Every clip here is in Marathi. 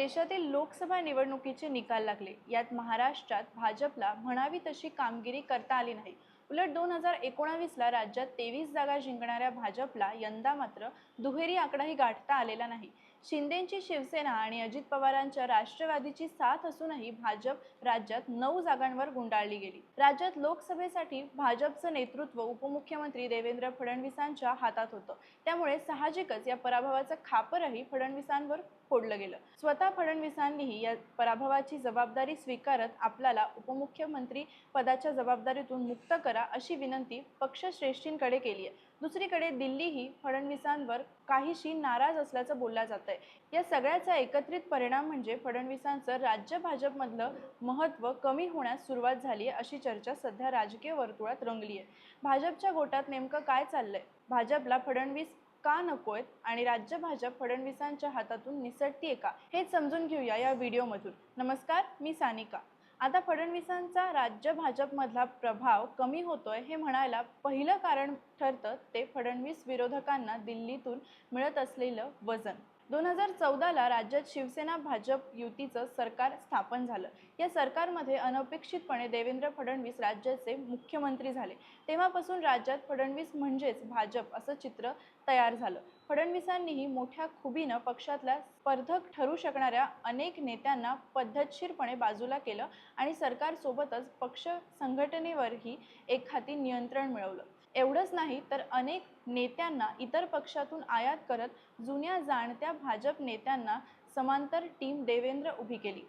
देशातील लोकसभा निवडणुकीचे निकाल लागले. यात महाराष्ट्रात भाजपला म्हणावी तशी कामगिरी करता आली नाही. उलट दोन हजार एकोणावीसला राज्यात तेवीस जागा जिंकणाऱ्या भाजपला यंदा मात्र दुहेरी आकडाही गाठता आलेला नाही. शिंदेची शिवसेना आणि अजित पवारांच्या राष्ट्रवादीची साथ असूनही भाजप राज्यात नऊ जागांवर गुंडाळली गेली. राज्यात लोकसभेसाठी भाजपचं नेतृत्व उपमुख्यमंत्री देवेंद्र फडणवीसांच्या हातात होतं. त्यामुळे साहजिकच या पराभवाचं खापरही फडणवीसांवर फोडलं गेलं. स्वतः फडणवीसांनीही या पराभवाची जबाबदारी स्वीकारत आपल्याला उपमुख्यमंत्री पदाच्या जबाबदारीतून मुक्त करा अशी विनंती पक्षश्रेष्ठींकडे केली आहे दुसरीकडे दिल्लीही फडणवीसांवर काहीशी नाराज असल्याचं बोललं जात आहे या सगळ्याचा एकत्रित परिणाम म्हणजे फडणवीसांचं राज्य भाजपमधलं महत्त्व कमी होण्यास सुरुवात झाली आहे अशी चर्चा सध्या राजकीय वर्तुळात रंगली आहे भाजपच्या गोटात नेमकं काय चाललंय? भाजपला फडणवीस का नकोयत आणि राज्य भाजप फडणवीसांच्या हातातून निसटतीये का? हेच समजून घेऊया या व्हिडिओमधून. नमस्कार मी सानिका. आता फडणवीसांचा राज्य भाजपमधला प्रभाव कमी होतोय हे म्हणायला पहिलं कारण ठरतं ते फडणवीस विरोधकांना दिल्लीतून मिळत असलेलं वजन. दोन हजार चौदाला राज्यात शिवसेना भाजप युतीचं सरकार स्थापन झालं. या सरकारमध्ये अनपेक्षितपणे देवेंद्र फडणवीस राज्याचे मुख्यमंत्री झाले. तेव्हापासून राज्यात फडणवीस म्हणजेच भाजप असं चित्र तयार झालं. फडणवीसांनीही मोठ्या खुबीनं पक्षातल्या स्पर्धक ठरू शकणाऱ्या अनेक नेत्यांना पद्धतशीरपणे बाजूला केलं आणि सरकारसोबतच पक्ष संघटनेवरही एक हाती नियंत्रण मिळवलं. एवढंच नाही तर अनेक नेत्यांना इतर पक्षातून आयात करत जुन्या जाणत्या भाजप नेत्यांना समांतर टीम देवेंद्र उभी केली.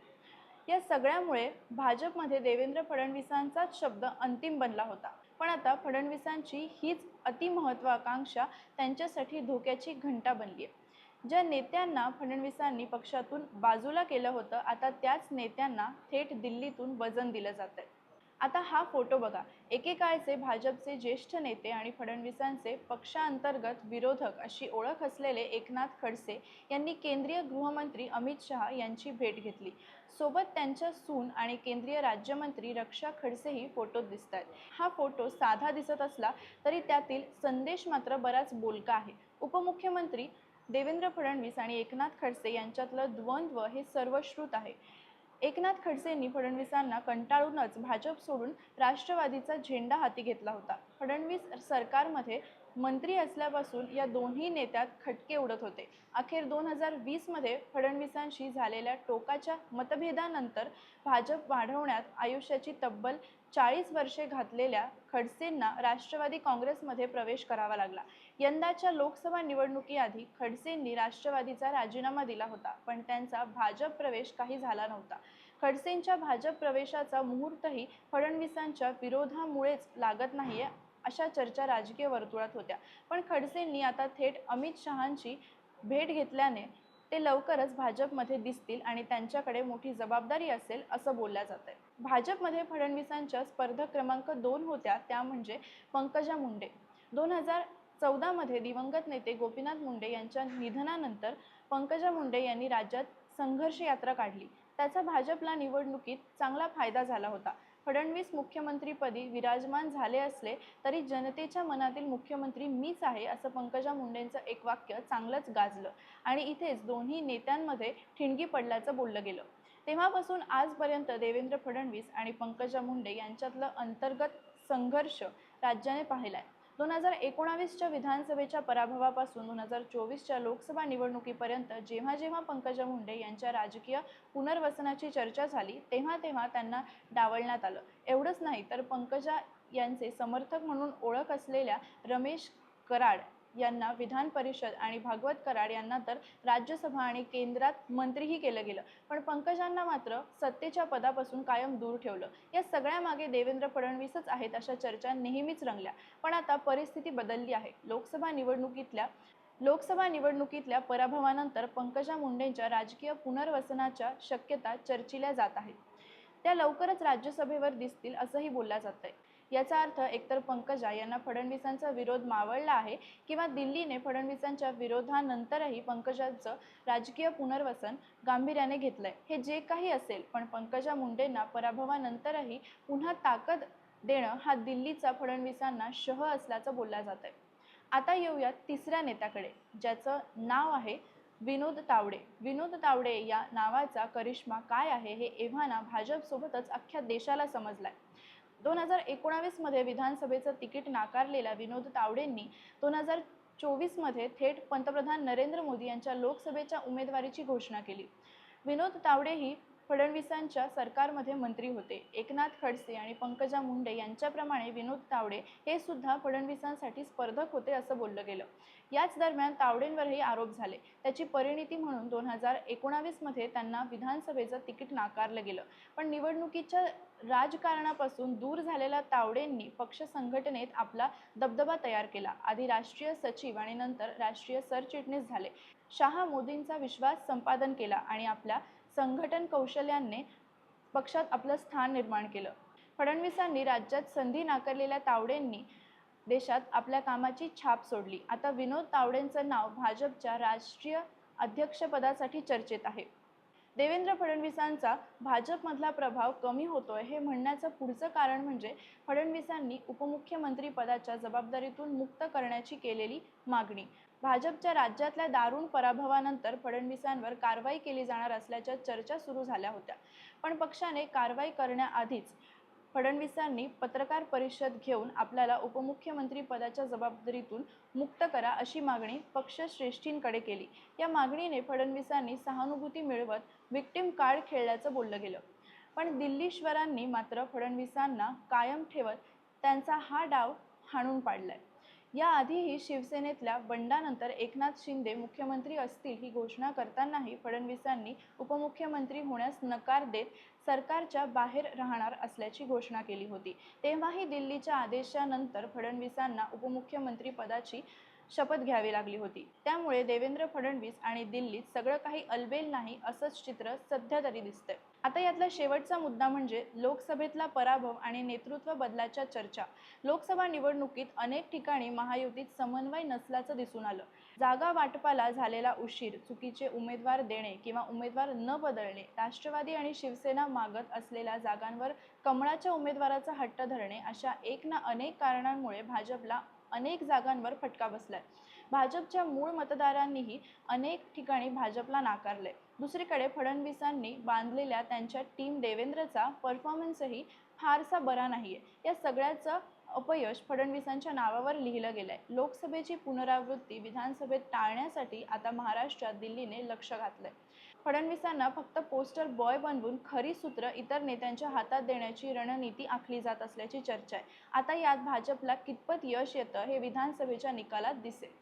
या सगळ्यामुळे भाजपमध्ये देवेंद्र फडणवीसांचाच शब्द अंतिम बनला होता. पण आता फडणवीसांची हीच अतिमहत्वाकांक्षा त्यांच्यासाठी धोक्याची घंटा बनली आहे. ज्या नेत्यांना फडणवीसांनी पक्षातून बाजूला केलं होतं आता त्याच नेत्यांना थेट दिल्लीतून वजन दिलं जात आहे आता हा फोटो बघा. एकेकाळचे भाजपचे ज्येष्ठ नेते आणि फडणवीसांचे पक्षांतर्गत विरोधक अशी ओळख असलेले एकनाथ खडसे यांनी केंद्रीय गृहमंत्री अमित शहा यांची भेट घेतली. सोबत त्यांच्या सून आणि केंद्रीय राज्यमंत्री रक्षा खडसेही फोटोत दिसत आहेत हा फोटो साधा दिसत असला तरी त्यातील संदेश मात्र बराच बोलका आहे. उपमुख्यमंत्री देवेंद्र फडणवीस आणि एकनाथ खडसे यांच्यातलं द्वंद्व हे सर्वश्रुत आहे. एकनाथ खडसेंनी फडणवीसांना कंटाळूनच भाजप सोडून राष्ट्रवादीचा झेंडा हाती घेतला होता. फडणवीस सरकारमध्ये मंत्री असल्यापासून या दोन्ही नेत्यात खटके उडत होते. अखेर दोन हजार वीसमध्ये फडणवीसांशी झालेल्या टोकाच्या मतभेदानंतर भाजप वाढवण्यात आयुष्याची तब्बल चाळीस वर्षे घातलेल्या खडसेंना राष्ट्रवादी काँग्रेसमध्ये प्रवेश करावा लागला. यंदाच्या लोकसभा निवडणुकीआधी खडसेंनी राष्ट्रवादीचा राजीनामा दिला होता पण त्यांचा भाजप प्रवेश काही झाला नव्हता. खडसेंच्या भाजप प्रवेशाचा मुहूर्तही फडणवीसांच्या विरोधामुळेच लागत नाहीये अशा चर्चा राजकीय वर्तुळात होत्या. पण खडसेंनी आता थेट अमित शहांची भेट घेतल्याने ते लवकरच भाजपमध्ये दिसतील आणि त्यांच्याकडे मोठी जबाबदारी असेल असं बोलल्या जात आहे. भाजपमध्ये फडणवीसांच्या स्पर्धक क्रमांक दोन होत्या त्या म्हणजे पंकजा मुंडे. दोन हजार चौदामध्ये दिवंगत नेते गोपीनाथ मुंडे यांच्या निधनानंतर पंकजा मुंडे यांनी राज्यात संघर्ष यात्रा काढली. त्याचा भाजपला निवडणुकीत चांगला फायदा झाला होता. फडणवीस मुख्यमंत्रीपदी विराजमान झाले असले तरी जनतेच्या मनातील मुख्यमंत्री मीच आहे असं पंकजा मुंडेंचं एक वाक्य चांगलंच गाजलं. आणि इथेच दोन्ही नेत्यांमध्ये ठिणगी पडल्याचं बोललं गेलं. तेव्हापासून आजपर्यंत देवेंद्र फडणवीस आणि पंकजा मुंडे यांच्यातलं अंतर्गत संघर्ष राज्याने पाहिलाय. दोन हजार एकोणावीसच्या विधानसभेच्या पराभवापासून दोन हजार चोवीसच्या लोकसभा निवडणुकीपर्यंत जेव्हा जेव्हा पंकजा मुंडे यांच्या राजकीय पुनर्वसनाची चर्चा झाली तेव्हा तेव्हा त्यांना डावलण्यात आलं. एवढंच नाही तर पंकजा यांचे समर्थक म्हणून ओळख असलेल्या रमेश कराड यांना विधान परिषद आणि भागवत कराड यांना तर राज्यसभा आणि केंद्रात मंत्रीही केलं गेलं. पण पंकजांना मात्र सत्तेच्या पदापासून कायम दूर ठेवलं. या सगळ्यामागे देवेंद्र फडणवीसच आहेत अशा चर्चा नेहमीच रंगल्या. पण आता परिस्थिती बदलली आहे. लोकसभा निवडणुकीतल्या लोकसभा निवडणुकीतल्या पराभवानंतर पंकजा मुंडेंच्या राजकीय पुनर्वसनाच्या शक्यता चर्चिल्या जात आहेत. त्या लवकरच राज्यसभेवर दिसतील असंही बोललं जात आहे याचा अर्थ एकतर पंकजा यांना फडणवीसांचा विरोध मावळला आहे किंवा दिल्लीने फडणवीसांच्या विरोधानंतरही पंकजांचं राजकीय पुनर्वसन गांभीर्याने घेतलंय. हे जे काही असेल पण पंकजा मुंडेंना पराभवानंतरही पुन्हा ताकद देणं हा दिल्लीचा फडणवीसांना शह असल्याचं बोललं जात आहे आता येऊयात तिसऱ्या नेत्याकडे ज्याचं नाव आहे विनोद तावडे. विनोद तावडे या नावाचा करिश्मा काय आहे हे एव्हाना भाजपसोबतच अख्ख्या देशाला समजलाय. दोन हजार एकोणावीसमध्ये विधानसभेचं तिकीट नाकारलेल्या विनोद तावडेंनी दोन हजार चोवीसमध्ये थेट पंतप्रधान नरेंद्र मोदी यांच्या लोकसभेच्या उमेदवारीची घोषणा केली. विनोद तावडे ही फडणवीसांच्या सरकारमध्ये मंत्री होते. एकनाथ खडसे आणि पंकजा मुंडे यांच्याप्रमाणे विनोद तावडे हे सुद्धा फडणवीसांसाठी स्पर्धक होते असं बोललं गेलं. याच दरम्यान तावडेंवरही आरोप झाले. त्याची परिणिती म्हणून दोन हजार एकोणावीसमध्ये त्यांना विधानसभेचं तिकीट नाकारलं गेलं. पण निवडणुकीच्या राजकारणापासून दूर झालेल्या तावडेंनी पक्ष संघटनेत आपला दबदबा तयार केला. आधी राष्ट्रीय सचिव आणि नंतर राष्ट्रीय सरचिटणीस झाले. शहा मोदींचा विश्वास संपादन केला आणि आपल्या संघटन कौशल्याने पक्षात आपलं स्थान निर्माण केलं. फडणवीसांनी राज्यात संधी नाकारलेल्या तावडेंनी देशात आपल्या कामाची छाप सोडली. आता विनोद तावडेंचं नाव भाजपच्या राष्ट्रीय अध्यक्षपदासाठी चर्चेत आहे. देवेंद्र फडणवीसांचा भाजपमधला प्रभाव कमी होतोय हे म्हणण्याचं पुढचं कारण म्हणजे फडणवीसांनी उपमुख्यमंत्री पदाच्या जबाबदारीतून मुक्त करण्याची केलेली मागणी. भाजपच्या राज्यातल्या दारुण पराभवानंतर फडणवीसांवर कारवाई केली जाणार असल्याच्या चर्चा सुरू झाल्या होत्या. पण पक्षाने कारवाई करण्याआधीच फडणवीसांनी पत्रकार परिषद घेऊन आपल्याला उपमुख्यमंत्री पदाच्या जबाबदारीतून मुक्त करा अशी मागणी पक्षश्रेष्ठींकडे केली. या मागणीने फडणवीसांनी सहानुभूती मिळवत विक्टिम कार्ड खेळल्याचं बोललं गेलं. पण दिल्लीश्वरांनी मात्र फडणवीसांना कायम ठेवत त्यांचा हा डाव हाणून पाडलाय. याआधीही शिवसेनेतल्या बंडानंतर एकनाथ शिंदे मुख्यमंत्री असतील ही घोषणा करतानाही फडणवीसांनी उपमुख्यमंत्री होण्यास नकार देत सरकारच्या बाहेर राहणार असल्याची घोषणा केली होती. तेव्हाही दिल्लीच्या आदेशानंतर फडणवीसांना उपमुख्यमंत्री पदाची शपथ घ्यावी लागली होती. त्यामुळे देवेंद्र फडणवीस आणि दिल्लीत सगळं काही अलबेल नाही असंच चित्र सध्या तरी दिसतंय. आता यातला शेवटचा मुद्दा म्हणजे लोकसभेतला पराभव आणि नेतृत्व बदलाच्या चर्चा. लोकसभा निवडणुकीत अनेक ठिकाणी महायुतीत समन्वय नसल्याचं दिसून आलं. जागा वाटपाला झालेला उशीर चुकीचे उमेदवार देणे किंवा उमेदवार न बदलणे राष्ट्रवादी आणि शिवसेना मागत असलेल्या जागांवर कमळाच्या उमेदवाराचा हट्ट धरणे अशा एक ना अनेक कारणांमुळे भाजपला अनेक जागांवर फटका बसलाय. भाजपच्या मूळ मतदारांनीही अनेक ठिकाणी भाजपला नाकारले दुसरीकडे फडणवीसांनी बांधलेल्या त्यांच्या टीम देवेंद्रचा परफॉर्मन्सही फारसा बरा नाहीये. या सगळ्याचं अपयश फडणवीसांच्या नावावर लिहिलं गेलंय. लोकसभेची पुनरावृत्ती विधानसभेत टाळण्यासाठी आता महाराष्ट्रात दिल्लीने लक्ष घातलंय. फडणवीसांना फक्त पोस्टर बॉय बनवून खरी सूत्र इतर नेत्यांच्या हातात देण्याची रणनीती आखली जात असल्याची चर्चा आहे. आता यात भाजपला कितपत यश येतं हे विधानसभेच्या निकालात दिसेल.